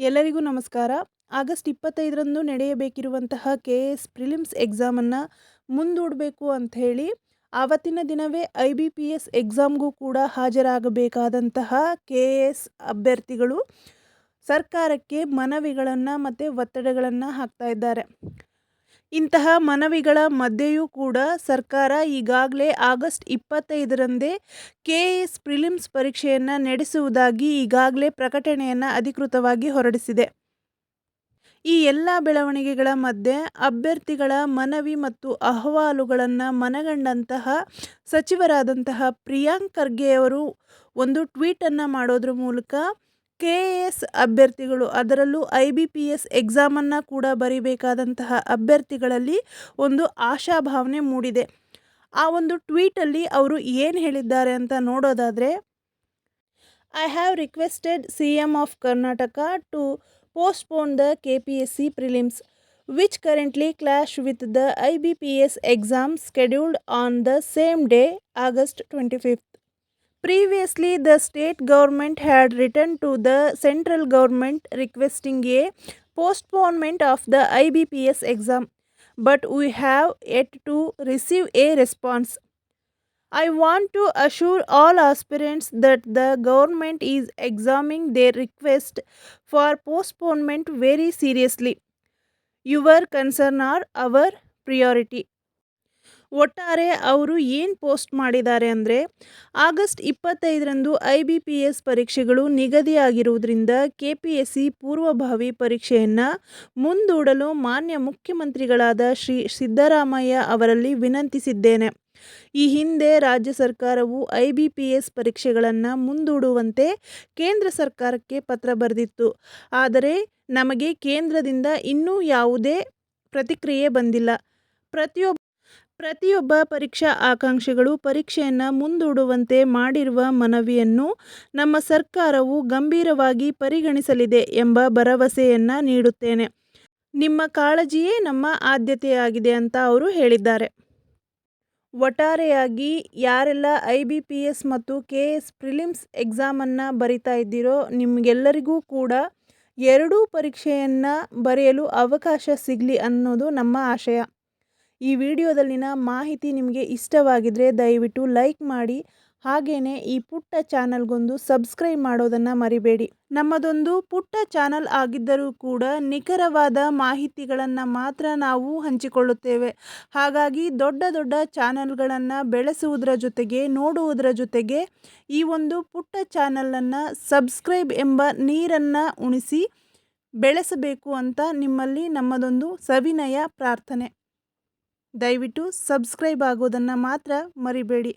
ಎಲ್ಲರಿಗೂ ನಮಸ್ಕಾರ. ಆಗಸ್ಟ್ ಇಪ್ಪತ್ತೈದರಂದು ನಡೆಯಬೇಕಿರುವಂತಹ ಕೆ ಎಸ್ ಪ್ರಿಲಿಮ್ಸ್ ಎಕ್ಸಾಮನ್ನು ಮುಂದೂಡಬೇಕು ಹೇಳಿ, ಆವತ್ತಿನ ದಿನವೇ ಐ ಬಿ ಪಿ ಎಸ್ ಎಕ್ಸಾಮ್ಗೂ ಕೂಡ ಹಾಜರಾಗಬೇಕಾದಂತಹ ಕೆ ಎಸ್ ಅಭ್ಯರ್ಥಿಗಳು ಸರ್ಕಾರಕ್ಕೆ ಮನವಿಗಳನ್ನು ಮತ್ತು ಒತ್ತಡಗಳನ್ನು ಹಾಕ್ತಾ ಇದ್ದಾರೆ. ಇಂತಹ ಮನವಿಗಳ ಮಧ್ಯೆಯೂ ಕೂಡ ಸರ್ಕಾರ ಈಗಾಗಲೇ ಆಗಸ್ಟ್ ಇಪ್ಪತ್ತೈದರಂದೇ ಕೆಎಎಸ್ ಪ್ರಿಲಿಮ್ಸ್ ಪರೀಕ್ಷೆಯನ್ನು ನಡೆಸುವುದಾಗಿ ಈಗಾಗಲೇ ಪ್ರಕಟಣೆಯನ್ನು ಅಧಿಕೃತವಾಗಿ ಹೊರಡಿಸಿದೆ. ಈ ಎಲ್ಲ ಬೆಳವಣಿಗೆಗಳ ಮಧ್ಯೆ ಅಭ್ಯರ್ಥಿಗಳ ಮನವಿ ಮತ್ತು ಅಹವಾಲುಗಳನ್ನು ಮನಗಂಡಂತಹ ಸಚಿವರಾದಂತಹ ಪ್ರಿಯಾಂಕ್ ಖರ್ಗೆಯವರು ಒಂದು ಟ್ವೀಟನ್ನು ಮಾಡೋದ್ರ ಮೂಲಕ ಕೆ ಎಸ್ ಅಭ್ಯರ್ಥಿಗಳು, ಅದರಲ್ಲೂ ಐ ಬಿ ಪಿ ಎಸ್ ಎಕ್ಸಾಮನ್ನು ಕೂಡ ಬರೀಬೇಕಾದಂತಹ ಅಭ್ಯರ್ಥಿಗಳಲ್ಲಿ ಒಂದು ಆಶಾಭಾವನೆ ಮೂಡಿದೆ. ಆ ಒಂದು ಟ್ವೀಟಲ್ಲಿ ಅವರು ಏನು ಹೇಳಿದ್ದಾರೆ ಅಂತ ನೋಡೋದಾದರೆ I have requested C M of Karnataka to postpone the K P S C prelims which currently clash with the I B P S exam scheduled on the same day August twenty fifth Previously, the state government had written to the central government requesting a postponement of the IBPS exam, but we have yet to receive a response. I want to assure all aspirants that the government is examining their request for postponement very seriously. Your concern are our priority. ಒಟ್ಟಾರೆ ಅವರು ಏನು post ಮಾಡಿದ್ದಾರೆ ಅಂದರೆ, August ಇಪ್ಪತ್ತೈದರಂದು I B P S ಪರೀಕ್ಷೆಗಳು ನಿಗದಿಯಾಗಿರುವುದರಿಂದ K P S C ಪೂರ್ವಭಾವಿ ಪರೀಕ್ಷೆಯನ್ನು ಮುಂದೂಡಲು ಮಾನ್ಯ ಮುಖ್ಯಮಂತ್ರಿಗಳಾದ ಶ್ರೀ ಸಿದ್ದರಾಮಯ್ಯ ಅವರಲ್ಲಿ ವಿನಂತಿಸಿದ್ದೇನೆ. ಈ ಹಿಂದೆ ರಾಜ್ಯ ಸರ್ಕಾರವು ಐ ಬಿ ಪಿ ಎಸ್ ಪರೀಕ್ಷೆಗಳನ್ನು ಮುಂದೂಡುವಂತೆ ಕೇಂದ್ರ ಸರ್ಕಾರಕ್ಕೆ ಪತ್ರ ಬರೆದಿತ್ತು. ಆದರೆ ನಮಗೆ ಕೇಂದ್ರದಿಂದ ಇನ್ನೂ ಯಾವುದೇ ಪ್ರತಿಕ್ರಿಯೆ ಬಂದಿಲ್ಲ. ಪ್ರತಿಯೊಬ್ಬ ಪ್ರತಿಯೊಬ್ಬ ಪರೀಕ್ಷಾ ಆಕಾಂಕ್ಷಿಗಳು ಪರೀಕ್ಷೆಯನ್ನು ಮುಂದೂಡುವಂತೆ ಮಾಡಿರುವ ಮನವಿಯನ್ನು ನಮ್ಮ ಸರ್ಕಾರವು ಗಂಭೀರವಾಗಿ ಪರಿಗಣಿಸಲಿದೆ ಎಂಬ ಭರವಸೆಯನ್ನು ನೀಡುತ್ತೇನೆ. ನಿಮ್ಮ ಕಾಳಜಿಯೇ ನಮ್ಮ ಆದ್ಯತೆಯಾಗಿದೆ ಅಂತ ಅವರು ಹೇಳಿದ್ದಾರೆ. ಒಟ್ಟಾರೆಯಾಗಿ ಯಾರೆಲ್ಲ ಐ ಬಿ ಪಿ ಎಸ್ ಮತ್ತು ಕೆ ಎಸ್ ಪ್ರಿಲಿಮ್ಸ್ ಎಕ್ಸಾಮನ್ನು ಬರಿತಾ ಇದ್ದೀರೋ ನಿಮಗೆಲ್ಲರಿಗೂ ಕೂಡ ಎರಡೂ ಪರೀಕ್ಷೆಯನ್ನು ಬರೆಯಲು ಅವಕಾಶ ಸಿಗಲಿ ಅನ್ನೋದು ನಮ್ಮ ಆಶಯ. ಈ ವಿಡಿಯೋದಲ್ಲಿನ ಮಾಹಿತಿ ನಿಮಗೆ ಇಷ್ಟವಾಗಿದ್ದರೆ ದಯವಿಟ್ಟು ಲೈಕ್ ಮಾಡಿ ಹಾಗೆಯೇ ಈ ಪುಟ್ಟ ಚಾನಲ್ಗೊಂದು ಸಬ್ಸ್ಕ್ರೈಬ್ ಮಾಡೋದನ್ನು ಮರಿಬೇಡಿ. ನಮ್ಮದೊಂದು ಪುಟ್ಟ ಚಾನಲ್ ಆಗಿದ್ದರೂ ಕೂಡ ನಿಖರವಾದ ಮಾಹಿತಿಗಳನ್ನು ಮಾತ್ರ ನಾವು ಹಂಚಿಕೊಳ್ಳುತ್ತೇವೆ. ಹಾಗಾಗಿ ದೊಡ್ಡ ದೊಡ್ಡ ಚಾನಲ್ಗಳನ್ನು ಬೆಳೆಸುವುದರ ಜೊತೆಗೆ, ನೋಡುವುದರ ಜೊತೆಗೆ ಈ ಒಂದು ಪುಟ್ಟ ಚಾನಲನ್ನು ಸಬ್ಸ್ಕ್ರೈಬ್ ಎಂಬ ನೀರನ್ನು ಉಣಿಸಿ ಬೆಳೆಸಬೇಕು ಅಂತ ನಿಮ್ಮಲ್ಲಿ ನಮ್ಮದೊಂದು ಸವಿನಯ ಪ್ರಾರ್ಥನೆ. ದಯವಿಟ್ಟು ಸಬ್ಸ್ಕ್ರೈಬ್ ಆಗೋದನ್ನು ಮಾತ್ರ ಮರಿಬೇಡಿ.